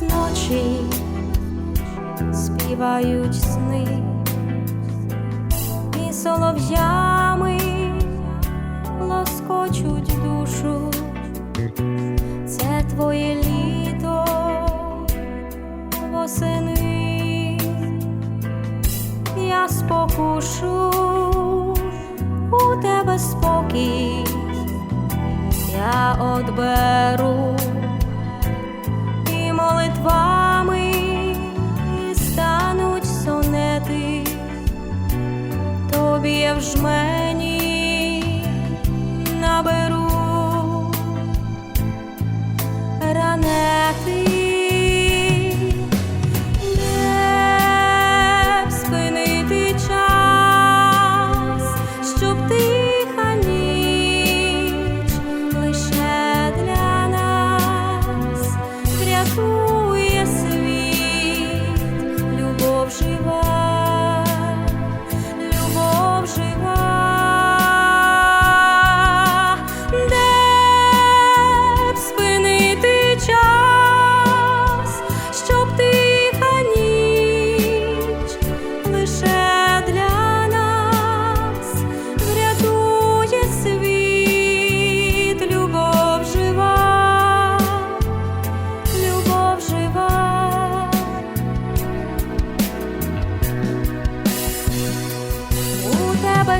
вночі співають сни і солов'ями лоскочуть душу. Це твоє літо восени. Я спокушу у тебе спокій, я одберу тобі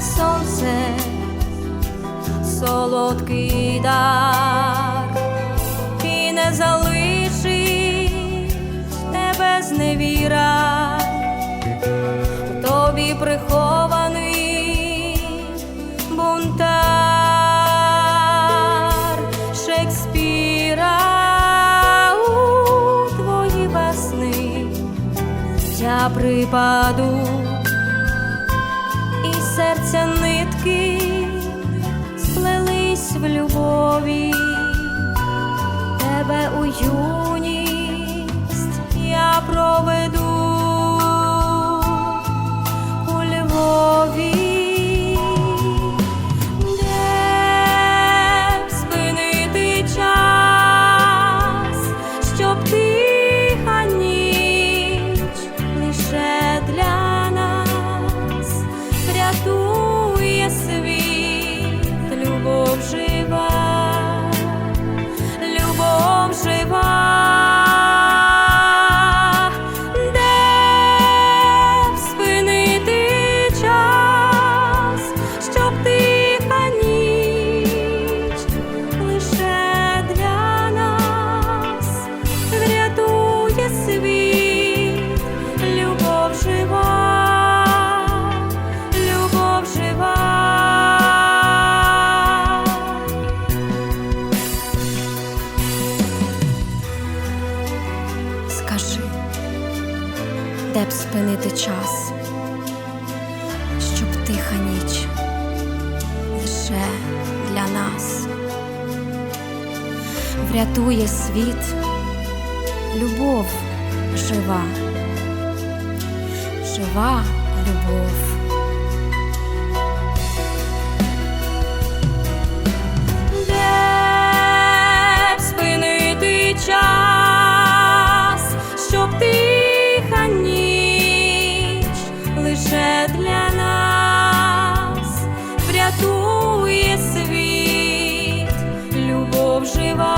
сонце, солодкий дар, і не залишить тебе зневіра, тобі прихований бунтар. Шекспіра у твої весни я припаду серця нитки сплелись в любові, тебе у юність я проведу де б спинити час, щоб тиха ніч лише для нас врятує світ, любов жива, жива любов. вжива.